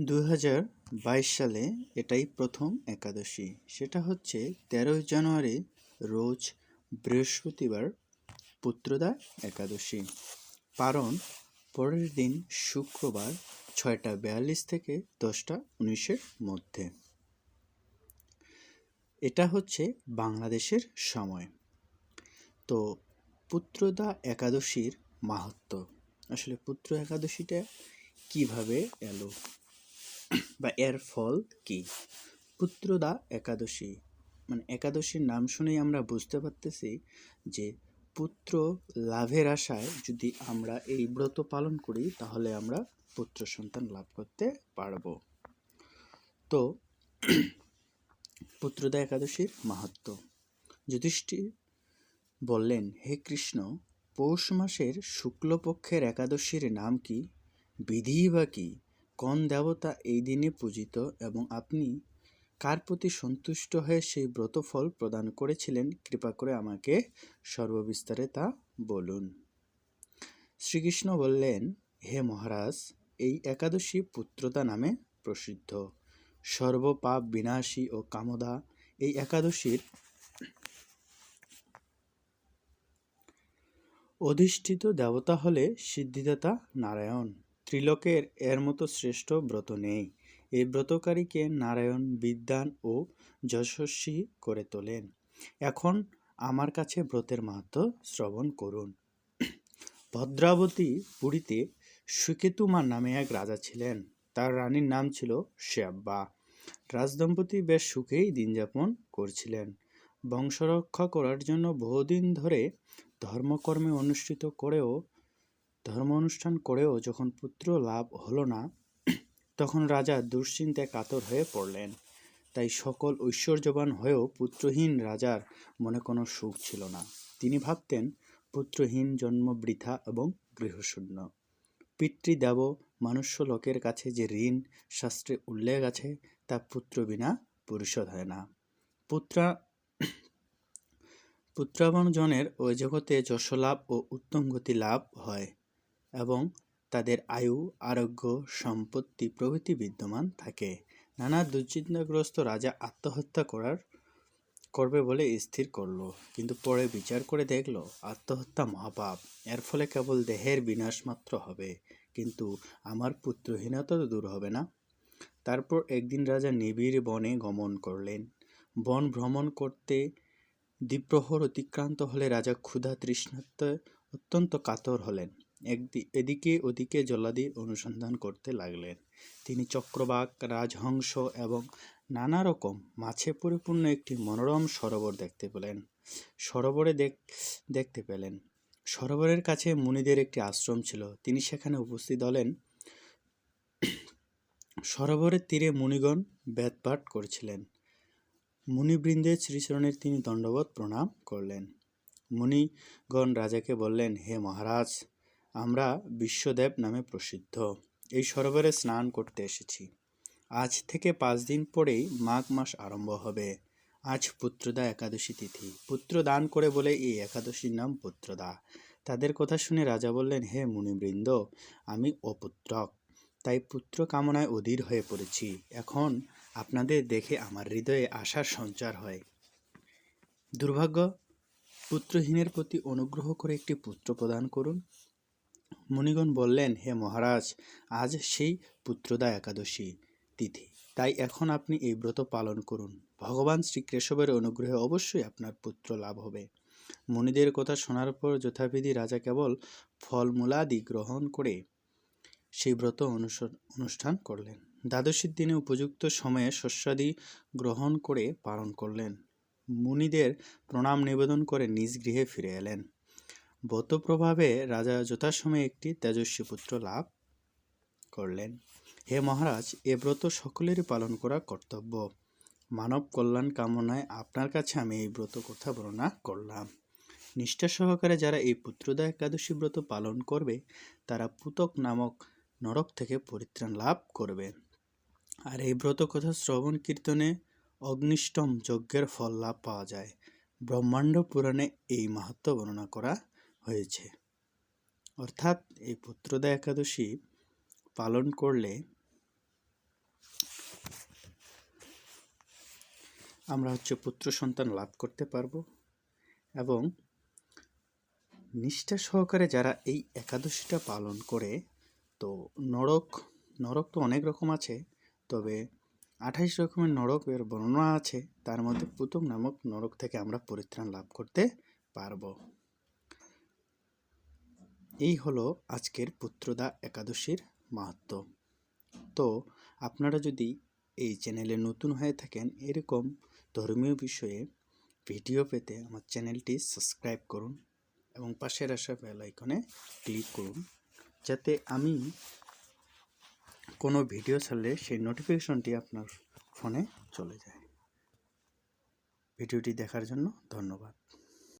দু হাজার বাইশ সালে এটাই প্রথম একাদশী। সেটা হচ্ছে তেরোই জানুয়ারি রোজ বৃহস্পতিবার পুত্রদা একাদশী। পারণ পরের দিন শুক্রবার ছয়টা বিয়াল্লিশ থেকে দশটা উনিশের মধ্যে। এটা হচ্ছে বাংলাদেশের সময়। তো পুত্রদা একাদশীর মাহাত্ম আসলে পুত্র একাদশীটা কীভাবে এলো? বা এর ফল কি? পুত্রদা একাদশী। মানে একাদশীর নাম শুনেই আমরা বুঝতে পারতেছি যে পুত্র লাভের আশায় যদি আমরা এই ব্রত পালন করি, তাহলে আমরা পুত্র সন্তান লাভ করতে পারব। তো পুত্রদা একাদশীর মাহাত্ম। যুধিষ্ঠির বললেন, হে কৃষ্ণ, পৌষ মাসের শুক্লপক্ষের একাদশীর নাম কি? বিধি বা কি? কোন দেবতা এই দিনে পূজিত এবং আপনি কার প্রতি সন্তুষ্ট হয়ে সেই ব্রতফল প্রদান করেছিলেন? কৃপা করে আমাকে সর্ববিস্তারে তা বলুন। শ্রীকৃষ্ণ বললেন, হে মহারাজ, এই একাদশী পুত্রতা নামে প্রসিদ্ধ। সর্বপাপ বিনাশী ও কামদা এই একাদশীর অধিষ্ঠিত দেবতা হলে সিদ্ধিদাতা নারায়ণ। ত্রিলোকের এর মতো শ্রেষ্ঠ ব্রত নেই। এই ব্রতকারীকে নারায়ণ বিদ্যান ও যশস্বী করে তোলেন। এখন আমার কাছে ব্রতের মাহাত্ম শ্রবণ করুন। ভদ্রাবতী পুরীতে সুকেতুমা নামে এক রাজা ছিলেন। তার রানীর নাম ছিল শ্যাব্বা। রাজদম্পতি বেশ সুখেই দিনযাপন করছিলেন। বংশরক্ষা করার জন্য বহুদিন ধরে ধর্মকর্মে অনুষ্ঠিত করেও ধর্ম অনুষ্ঠান করেও যখন পুত্র লাভ হলো না, তখন রাজা দুশ্চিন্তায় কাতর হয়ে পড়লেন। তাই সকল ঐশ্বর্যবান হয়েও পুত্রহীন রাজার মনে কোনো সুখ ছিল না। তিনি ভাবতেন, পুত্রহীন জন্ম বৃথা এবং গৃহশূন্য। পিতৃদেব মনুষ্য লোকের কাছে যে ঋণ শাস্ত্রে উল্লেখ আছে, তা পুত্র বিনা পরিশোধ হয় না। পুত্রা পুত্রাবনজনের ওই জগতে যশলাভ ও উত্তম গতি লাভ হয়। এবং তাদের আয়ু, আরোগ্য, সম্পত্তি প্রভৃতি বিদ্যমান থাকে। নানা দুশ্চিন্তাগ্রস্ত রাজা আত্মহত্যা করার, করবে বলে স্থির করল, কিন্তু পরে বিচার করে দেখল, আত্মহত্যা মহাপাপ। এর ফলে কেবল দেহের বিনাশ মাত্র হবে, কিন্তু আমার পুত্রহীনতা তো দূর হবে না। তারপর একদিন রাজা নিবিড় বনে গমন করলেন। বন ভ্রমণ করতে দ্বিপ্রহর অতিক্রান্ত হলে রাজা ক্ষুধা তৃষ্ণাতে অত্যন্ত কাতর হলেন। এদিকে ওদিকে জল্লাদির অনুসন্ধান করতে লাগলেন। তিনি চক্রবাক, রাজহংস এবং নানা রকম মাছে পরিপূর্ণ একটি মনোরম সরোবর দেখতে পেলেন। সরোবরে দেখ, দেখতে পেলেন। সরোবরের কাছে মুনিদের একটি আশ্রম ছিল। তিনি সেখানে উপস্থিত হলেন। সরোবরের তীরে মুনিগণ বেদপাঠ করছিলেন। মুনিবৃন্দে শ্রীচরণের তিনি দণ্ডবোধ প্রণাম করলেন। মুনিগণ রাজাকে বললেন, হে মহারাজ আমরা বিশ্বদেব নামে প্রসিদ্ধ। এই সরোবরে স্নান করতে এসেছি। আজ থেকে পাঁচ দিন পরেই মাঘ মাস আরম্ভ হবে। আজ পুত্রদা একাদশী তিথি। পুত্র দান করে বলে এই একাদশীর নাম পুত্রদা। তাদের কথা শুনে রাজা বললেন, হে মুনিবৃন্দ, আমি অপুত্রক। তাই পুত্র কামনায় অধীর হয়ে পড়েছি। এখন আপনাদের দেখে আমার হৃদয়ে আশার সঞ্চার হয়। দুর্ভাগ্য, পুত্রহীনের প্রতি অনুগ্রহ করে একটি পুত্র প্রদান করুন। মুনিগণ বললেন, হে মহারাজ, আজ সেই পুত্রদা একাদশী তিথি। তাই এখন আপনি এই ব্রত পালন করুন। ভগবান শ্রীকেশবের অনুগ্রহে অবশ্যই আপনার পুত্র লাভ হবে মুনিদের কথা শোনার পর যথাবিধি রাজা কেবল ফলমূলাদি গ্রহণ করে সেই ব্রত অনুষ্ঠান করলেন। দ্বাদশীর দিনে উপযুক্ত সময়ে শস্যাদি গ্রহণ করে পালন করলেন। মুনিদের প্রণাম নিবেদন করে নিজ গৃহে ফিরে এলেন। ব্রত প্রভাবে রাজা যথাসময়ে একটি তেজস্বী পুত্র লাভ করলেন। হে মহারাজ, এ ব্রত সকলেরই পালন করা কর্তব্য। মানব কল্যাণ কামনায় আপনার কাছে আমি এই ব্রত কথা বর্ণনা করলাম। নিষ্ঠা সহকারে যারা এই পুত্রদা একাদশী ব্রত পালন করবে, তারা পুতক নামক নরক থেকে পরিত্রাণ লাভ করবে। আর এই ব্রত কথা শ্রবণ কীর্তনে অগ্নিষ্টম যজ্ঞের ফল লাভ পাওয়া যায়। ব্রহ্মাণ্ড পুরাণে এই মাহাত্ম বর্ণনা করা হয়েছে। অর্থাৎ এই পুত্রদা একাদশী পালন করলে আমরা হচ্ছে পুত্র সন্তান লাভ করতে পারব এবং নিষ্ঠা সহকারে যারা এই একাদশীটা পালন করে, তো নরক নরক তো অনেক রকম আছে, তবে আঠাইশ রকমের নরকের বর্ণনা আছে, তার মধ্যে প্রথম নামক নরক থেকে আমরা পরিত্রাণ লাভ করতে পারব। এই হলো আজকের পুত্রদা একাদশীর মাহাত্ম। তো আপনারা যদি এই চ্যানেলে নতুন হয়ে থাকেন এরকম ধর্মীয় বিষয়ে ভিডিও পেতে আমার চ্যানেলটি সাবস্ক্রাইব করুন এবং পাশের আসা বেল আইকনে ক্লিক করুন যাতে আমি কোনো ভিডিও ছাড়লে সেই নোটিফিকেশনটি আপনার ফোনে চলে যায়। ভিডিওটি দেখার জন্য ধন্যবাদ।